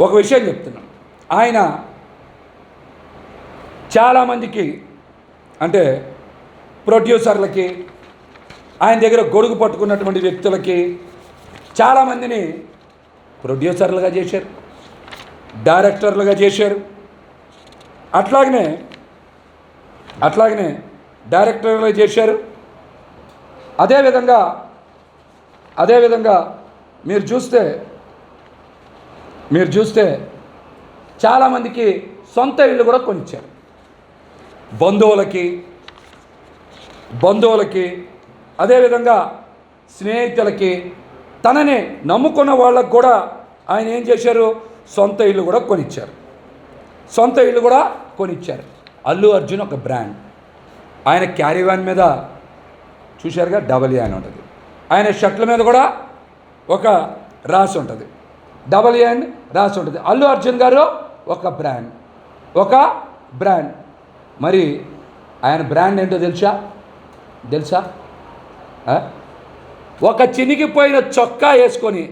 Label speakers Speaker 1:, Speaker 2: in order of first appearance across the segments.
Speaker 1: ఒక విషయం చెప్తున్నాను ఆయన చాలామందికి అంటే ప్రొడ్యూసర్లకి ఆయన దగ్గర గొడుగు పట్టుకున్నటువంటి వ్యక్తులకి చాలామందిని ప్రొడ్యూసర్లుగా చేశారు డైరెక్టర్లుగా చేశారు. అట్లాగనే అట్లాగనే డైరెక్టర్లుగా చేశారు. అదేవిధంగా అదేవిధంగా మీరు చూస్తే మీరు చూస్తే చాలామందికి సొంత ఇల్లు కూడా కొనిచ్చారు. బంధువులకి బంధువులకి అదేవిధంగా స్నేహితులకి తనని నమ్ముకున్న వాళ్ళకు కూడా ఆయన ఏం చేశారు? సొంత ఇల్లు కూడా కొనిచ్చారు. సొంత ఇల్లు కూడా కొనిచ్చారు. అల్లు అర్జున్ ఒక బ్రాండ్. ఆయన క్యారీ వ్యాన్ మీద చూశారుగా డబల్ ఏ అని ఉంటుంది. ఆయన షర్ట్ల మీద కూడా ఒక రాసి ఉంటుంది. డబల్ ఏ e రాసి ఉంటుంది. అల్లు అర్జున్ గారు ఒక బ్రాండ్ ఒక బ్రాండ్ మరి ఆయన బ్రాండ్ ఏంటో తెలుసా? తెలుసా? ఒక చినిగిపోయిన చొక్కా వేసుకొని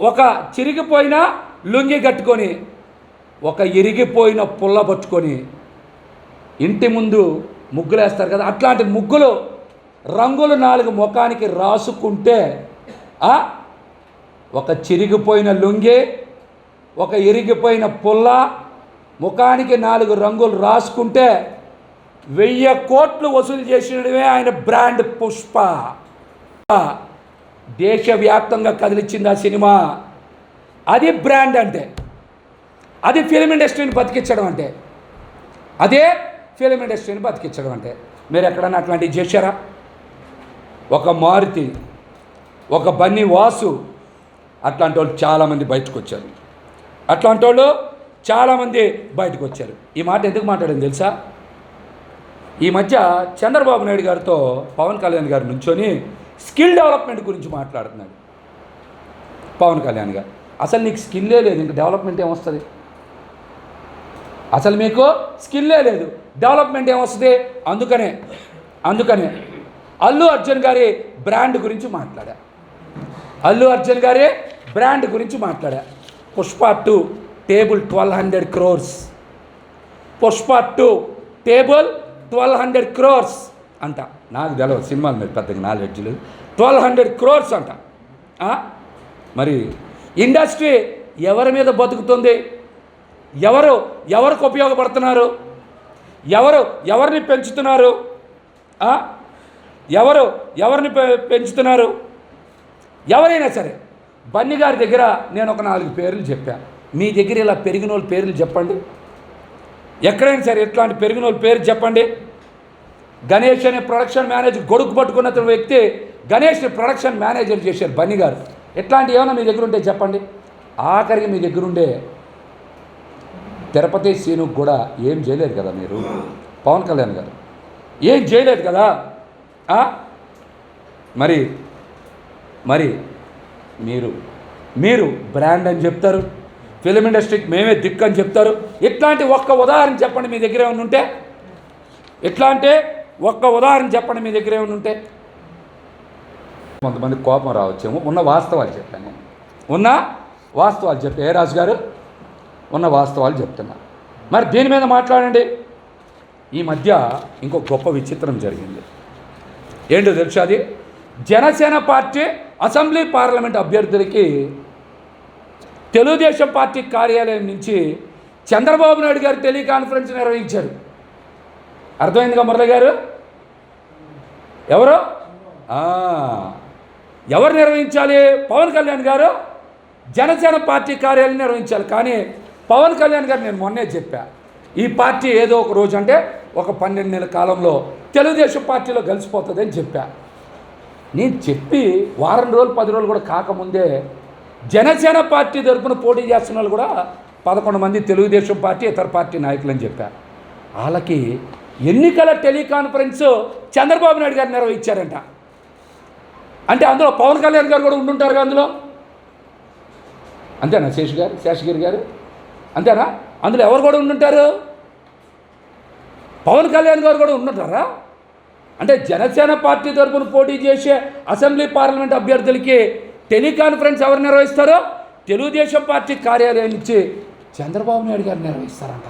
Speaker 1: ఒక చిరిగిపోయిన లుంగి కట్టుకొని ఒక ఇరిగిపోయిన పుల్ల పట్టుకొని ఇంటి ముందు ముగ్గులు వేస్తారు కదా? అట్లాంటి ముగ్గులు రంగులు నాలుగు ముఖానికి రాసుకుంటే ఒక చిరిగిపోయిన లుంగి ఒక ఇరిగిపోయిన పుల్ల ముఖానికి నాలుగు రంగులు రాసుకుంటే వెయ్యి కోట్లు వసూలు చేసినవే ఆయన బ్రాండ్ పుష్ప. దేశవ్యాప్తంగా కదిలిచ్చింది ఆ సినిమా. అది బ్రాండ్ అంటే అది ఫిలిం ఇండస్ట్రీని బతికించడం అంటే అదే ఫిలిం ఇండస్ట్రీని బతికించడం అంటే. మీరు ఎక్కడన్నా అట్లాంటివి చేశారా? ఒక మారుతి ఒక బన్నీ వాసు అట్లాంటి వాళ్ళు చాలామంది బయటకు వచ్చారు అట్లాంటి వాళ్ళు చాలామంది బయటకు వచ్చారు ఈ మాట ఎందుకు మాట్లాడింది తెలుసా? ఈ మధ్య చంద్రబాబు నాయుడు గారితో పవన్ కళ్యాణ్ గారు నుంచొని స్కిల్ డెవలప్మెంట్ గురించి మాట్లాడుతున్నాడు. పవన్ కళ్యాణ్ గారు. అసలు నీకు స్కిల్లే లేదు ఇంక డెవలప్మెంట్ ఏమొస్తుంది? అసలు మీకు స్కిల్లే లేదు డెవలప్మెంట్ ఏమొస్తుంది? అందుకనే అందుకనే అల్లు అర్జున్ గారి బ్రాండ్ గురించి మాట్లాడా. అల్లు అర్జున్ గారి బ్రాండ్ గురించి మాట్లాడా. Pushpa two table twelve hundred crores. Pushpa two table twelve hundred crores అంట. నాకు తెలవదు సినిమాల మీద పెద్దగా నాలెడ్జ్లు ట్వెల్వ్ హండ్రెడ్ క్రోర్స్ అంట. మరి ఇండస్ట్రీ ఎవరి మీద బతుకుతుంది? ఎవరు ఎవరికి ఉపయోగపడుతున్నారు? ఎవరు ఎవరిని పెంచుతున్నారు? ఎవరు ఎవరిని పె- పెంచుతున్నారు? ఎవరైనా సరే బన్నీ గారి దగ్గర నేను ఒక నాలుగు పేర్లు చెప్పాను మీ దగ్గర ఇలా పెరిగిన వాళ్ళ పేర్లు చెప్పండి. ఎక్కడైనా సరే ఇట్లాంటి పెరిగిన వాళ్ళ పేరు చెప్పండి. గణేష్ అనే ప్రొడక్షన్ మేనేజర్ గొడుగు పట్టుకున్న వ్యక్తి గణేష్ని ప్రొడక్షన్ మేనేజర్ చేశారు బన్నీ గారు. ఇట్లాంటివి ఏమైనా మీ దగ్గర ఉంటే చెప్పండి. ఆఖరికి మీ దగ్గర ఉండే తిరుపతి సీనుకు కూడా ఏం చేయలేదు కదా మీరు? పవన్ కళ్యాణ్ గారు. ఏం చేయలేదు కదా? మరి మరి మీరు. మీరు బ్రాండ్ అని చెప్తారు. ఫిలిం ఇండస్ట్రీకి మేమే దిక్కు అని చెప్తారు. ఇట్లాంటి ఒక్క ఉదాహరణ చెప్పండి మీ దగ్గర ఏమైనా ఉంటే. ఎట్లా అంటే ఒక్క ఉదాహరణ చెప్పండి మీ దగ్గర ఏమైనా ఉంటే. కొంతమంది కోపం రావచ్చేమో. ఉన్న వాస్తవాలు చెప్పాను. నేను ఉన్న వాస్తవాలు చెప్పే ఏ రాజు గారు? ఉన్న వాస్తవాలు చెప్తున్నా. మరి దీని మీద మాట్లాడండి. ఈ మధ్య ఇంకో గొప్ప విచిత్రం జరిగింది. ఏంటో తెలుసు అది? జనసేన పార్టీ అసెంబ్లీ పార్లమెంట్ అభ్యర్థులకి తెలుగుదేశం పార్టీ కార్యాలయం నుంచి చంద్రబాబు నాయుడు గారు టెలికాన్ఫరెన్స్ నిర్వహించారు. అర్థమైందిగా మురళి గారు? ఎవరు? ఎవరు నిర్వహించాలి? పవన్ కళ్యాణ్ గారు? జనసేన పార్టీ కార్యాలయం నిర్వహించాలి. కానీ పవన్ కళ్యాణ్ గారు నేను మొన్నే చెప్పా ఈ పార్టీ ఏదో ఒక రోజు అంటే ఒక పన్నెండు నెలల కాలంలో తెలుగుదేశం పార్టీలో కలిసిపోతుందని చెప్పా. నేను చెప్పి వారం రోజులు పది రోజులు కూడా కాకముందే జనసేన పార్టీ తరఫున పోటీ చేస్తున్న వాళ్ళు కూడా పదకొండు మంది తెలుగుదేశం పార్టీ ఇతర పార్టీ నాయకులు అని వాళ్ళకి ఎన్నికల టెలికాన్ఫరెన్స్ చంద్రబాబు నాయుడు గారు నిర్వహించారంట. అంటే అందులో పవన్ కళ్యాణ్ గారు కూడా ఉండుంటారు అందులో? అంతేనా శేష్ గారు శేషగిరి గారు? అంతేనా? అందులో ఎవరు కూడా ఉండుంటారు? పవన్ కళ్యాణ్ గారు కూడా ఉండుంటారా? అంటే జనసేన పార్టీ తరపున పోటీ చేసే అసెంబ్లీ పార్లమెంట్ అభ్యర్థులకి టెలికాన్ఫరెన్స్ ఎవరు నిర్వహిస్తారో తెలుగుదేశం పార్టీ కార్యాలయం నుంచి చంద్రబాబు నాయుడు గారు నిర్వహిస్తారంట.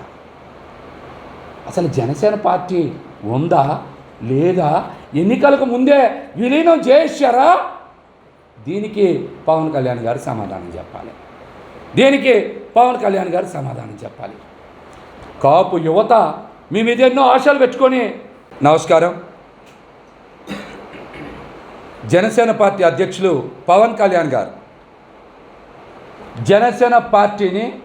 Speaker 1: అసలు జనసేన పార్టీ ఉందా? లేదా? ఎన్నికలకు ముందే విలీనం చేశారా? దీనికి పవన్ కళ్యాణ్ గారు సమాధానం చెప్పాలి. దీనికి పవన్ కళ్యాణ్ గారు సమాధానం చెప్పాలి. కాపు యువత మేము మీద ఆశలు పెట్టుకొని నమస్కారం. జనసేన పార్టీ అధ్యక్షులు పవన్ కళ్యాణ్ గారు. జనసేన పార్టీని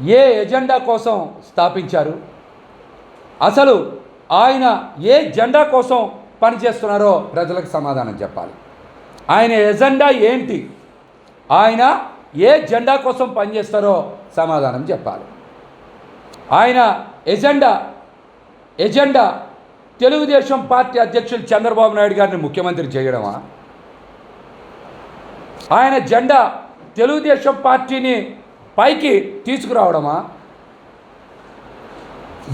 Speaker 1: ఏ ఎజెండా కోసం స్థాపించారు? అసలు ఆయన ఏ జెండా కోసం పనిచేస్తున్నారో ప్రజలకు సమాధానం చెప్పాలి. ఆయన ఎజెండా ఏంటి? ఆయన ఏ జెండా కోసం పనిచేస్తారో సమాధానం చెప్పాలి. ఆయన ఎజెండా ఎజెండా తెలుగుదేశం పార్టీ అధ్యక్షులు చంద్రబాబు నాయుడు గారిని ముఖ్యమంత్రి చేయడమా? ఆయన జెండా తెలుగుదేశం పార్టీని పైకి తీసుకురావడమా?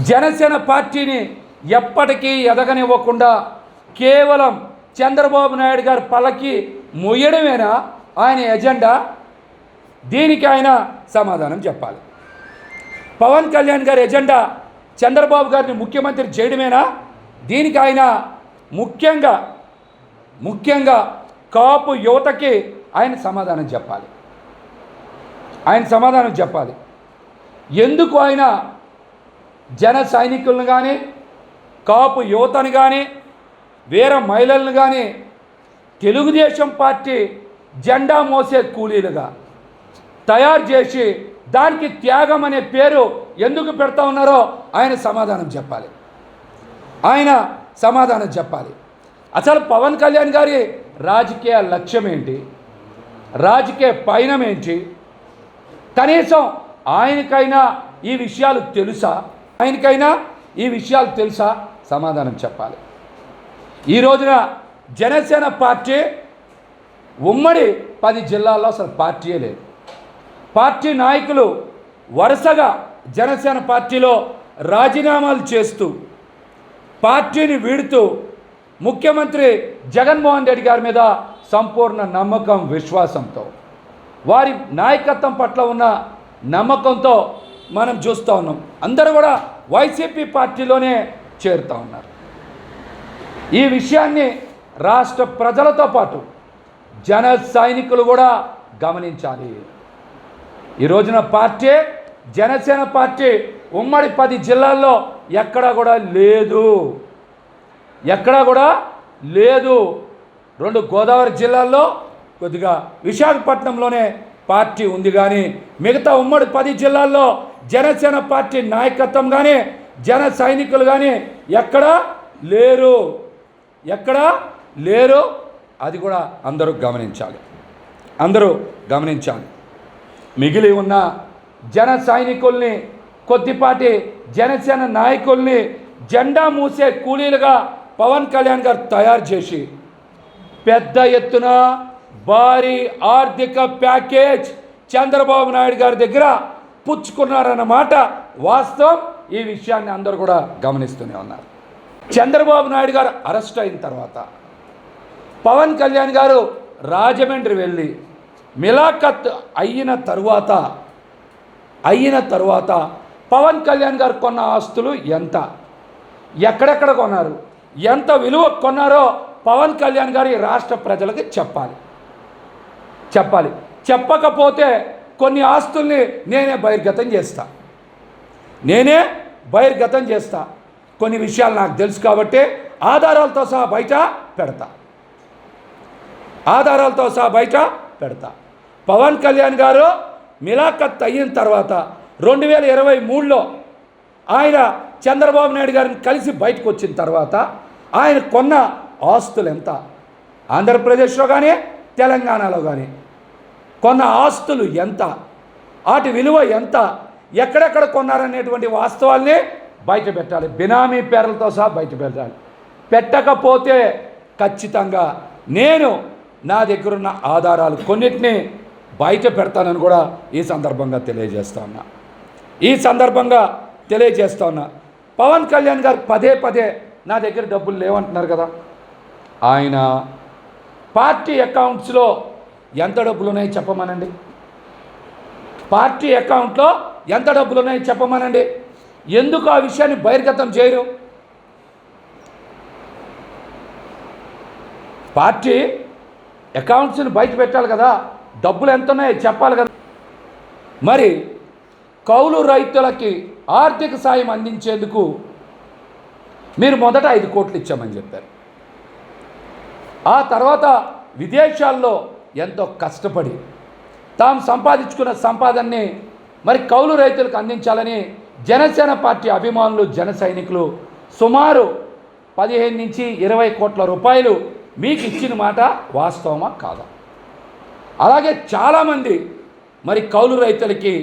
Speaker 1: జనసేన పార్టీని ఎప్పటికీ ఎదగనివ్వకుండా కేవలం చంద్రబాబు నాయుడు గారి పలకి మొయ్యడమేనా ఆయన ఎజెండా? దీనికి ఆయన సమాధానం చెప్పాలి. పవన్ కళ్యాణ్ గారి ఎజెండా చంద్రబాబు గారిని ముఖ్యమంత్రి చేయడమేనా? దీనికి ఆయన ముఖ్యంగా ముఖ్యంగా కాపు యువతకి ఆయన సమాధానం చెప్పాలి. ఆయన సమాధానం చెప్పాలి. ఎందుకు ఆయన జన సైనికులను కానీ కాపు యువతను కానీ వీర మహిళలను కానీ తెలుగుదేశం పార్టీ జెండా మోసే కూలీలుగా తయారు చేసి దానికి త్యాగం అనే పేరు ఎందుకు పెడతా ఉన్నారో ఆయన సమాధానం చెప్పాలి. ఆయన సమాధానం చెప్పాలి. అసలు పవన్ కళ్యాణ్ గారి రాజకీయ లక్ష్యం ఏంటి? రాజకీయ పయనం ఏంటి? కనీసం ఆయనకైనా ఈ విషయాలు తెలుసా? ఆయనకైనా ఈ విషయాలు తెలుసా? సమాధానం చెప్పాలి. ఈ రోజున జనసేన పార్టీ ఉమ్మడి పది జిల్లాల్లో అసలు పార్టీయే లేదు. పార్టీ నాయకులు వరుసగా జనసేన పార్టీలో రాజీనామాలు చేస్తూ పార్టీని వీడుతూ ముఖ్యమంత్రి జగన్మోహన్ రెడ్డి గారి మీద సంపూర్ణ నమ్మకం విశ్వాసంతో వారి నాయకత్వం పట్ల ఉన్న నమ్మకంతో మనం చూస్తూ ఉన్నాం. అందరూ కూడా వైసీపీ పార్టీలోనే చేరుతూ ఉన్నారు. ఈ విషయాన్ని రాష్ట్ర ప్రజలతో పాటు జన సైనికులు కూడా గమనించాలి. ఈ రోజున పార్టీ జనసేన పార్టీ ఉమ్మడి పది జిల్లాల్లో ఎక్కడా కూడా లేదు. ఎక్కడా కూడా లేదు. రెండు గోదావరి జిల్లాల్లో కొద్దిగా విశాఖపట్నంలోనే పార్టీ ఉంది కానీ మిగతా ఉమ్మడి పది జిల్లాల్లో జనసేన పార్టీ నాయకత్వం కానీ జన సైనికులు కానీ ఎక్కడా లేరు. ఎక్కడా లేరు. అది కూడా అందరూ గమనించాలి. అందరూ గమనించాలి. మిగిలి ఉన్న జన సైనికుల్ని కొద్దిపాటి జనసేన నాయకుల్ని జెండా మూసే కూలీలుగా పవన్ కళ్యాణ్ గారు తయారు చేసి పెద్ద ఎత్తున భారీ ఆర్థిక ప్యాకేజ్ చంద్రబాబు నాయుడు గారి దగ్గర పుచ్చుకున్నారన్నమాట వాస్తవం. ఈ విషయాన్ని అందరూ కూడా గమనిస్తూనే ఉన్నారు. చంద్రబాబు నాయుడు గారు అరెస్ట్ అయిన తర్వాత పవన్ కళ్యాణ్ గారు రాజమండ్రి వెళ్ళి మిలాఖత్ అయిన తరువాత అయిన తరువాత పవన్ కళ్యాణ్ గారు కొన్న ఆస్తులు ఎంత? ఎక్కడెక్కడ కొన్నారు? ఎంత విలువ కొన్నారో పవన్ కళ్యాణ్ గారు ఈ రాష్ట్ర ప్రజలకి చెప్పాలి. చెప్పాలి. చెప్పకపోతే కొన్ని ఆస్తుల్ని నేనే బహిర్గతం చేస్తా. నేనే బహిర్గతం చేస్తా. కొన్ని విషయాలు నాకు తెలుసు కాబట్టి ఆధారాలతో సహా బయట పెడతా. ఆధారాలతో సహా బయట పెడతా. పవన్ కళ్యాణ్ గారు మిలాఖత్ అయిన తర్వాత రెండు వేల ఇరవై మూడులో ఆయన చంద్రబాబు నాయుడు గారిని కలిసి బయటకు వచ్చిన తర్వాత ఆయన కొన్న ఆస్తులు ఎంత? ఆంధ్రప్రదేశ్లో కానీ తెలంగాణలో కానీ కొన్న ఆస్తులు ఎంత? వాటి విలువ ఎంత? ఎక్కడెక్కడ కొన్నారనేటువంటి వాస్తవాల్ని బయట పెట్టాలి. బినామీ పేర్లతో సహా బయట పెట్టాలి. పెట్టకపోతే ఖచ్చితంగా నేను నా దగ్గరున్న ఆధారాలు కొన్నిటిని బయట పెడతానని కూడా ఈ సందర్భంగా తెలియజేస్తా ఉన్నా. ఈ సందర్భంగా తెలియజేస్తా ఉన్నా. పవన్ కళ్యాణ్ గారు పదే పదే నా దగ్గర డబ్బులు లేవంటున్నారు కదా. ఆయన పార్టీ అకౌంట్స్లో ఎంత డబ్బులు ఉన్నాయో చెప్పమనండి. పార్టీ అకౌంట్లో ఎంత డబ్బులు ఉన్నాయో చెప్పమనండి. ఎందుకు ఆ విషయాన్ని బహిర్గతం చేయరు? పార్టీ అకౌంట్స్ని బయట పెట్టాలి కదా. డబ్బులు ఎంత ఉన్నాయో చెప్పాలి కదా. మరి కౌలు రైతులకి ఆర్థిక సాయం అందించేందుకు మీరు మొదట ఐదు కోట్లు ఇచ్చామని చెప్పారు. ఆ తర్వాత విదేశాల్లో ఎంతో కష్టపడి తాము సంపాదించుకున్న సంపాదనని మరి కౌలు రైతులకు అందించాలని జనసేన పార్టీ అభిమానులు జన సైనికులు సుమారు పదిహేను నుంచి ఇరవై కోట్ల రూపాయలు మీకు ఇచ్చిన మాట వాస్తవమా కాదా? అలాగే చాలామంది మరి కౌలు రైతులకి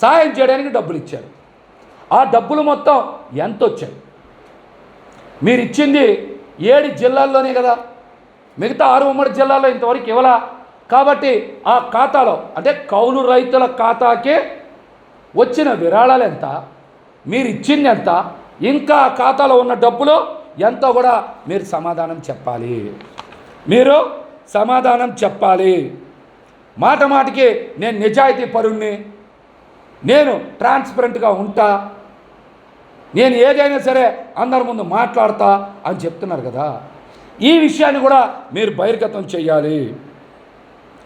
Speaker 1: సాయం చేయడానికి డబ్బులు ఇచ్చారు. ఆ డబ్బులు మొత్తం ఎంత వచ్చాయి మీరు ఇచ్చింది ఏడు జిల్లాల్లోనే కదా. మిగతా ఆరు ఉమ్మడి జిల్లాల్లో ఇంతవరకు ఇవ్వలా. కాబట్టి ఆ ఖాతాలో అంటే కౌలు రైతుల ఖాతాకి వచ్చిన విరాళాలు ఎంత మీరు ఇచ్చింది ఎంత? ఇంకా ఆ ఖాతాలో ఉన్న డబ్బులు ఎంతో కూడా మీరు సమాధానం చెప్పాలి. మీరు సమాధానం చెప్పాలి. మాట మాటికి నేను నిజాయితీ పరుణ్ణి నేను ట్రాన్స్పరెంట్గా ఉంటా. నేను ఏదైనా సరే అందరి ముందు మాట్లాడతా అని చెప్తున్నారు కదా. ఈ విషయాన్ని కూడా మీరు బహిర్గతం చెయ్యాలి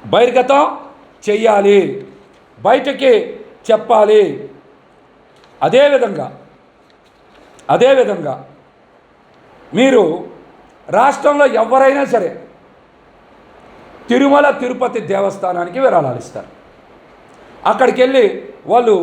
Speaker 1: బహిర్గతం చెయ్యాలి బయటకి చెప్పాలి. అదేవిధంగా అదేవిధంగా మీరు రాష్ట్రంలో ఎవరైనా సరే తిరుమల తిరుపతి దేవస్థానానికి విరాళాలు ఇస్తారు. అక్కడికి వెళ్ళి వాళ్ళు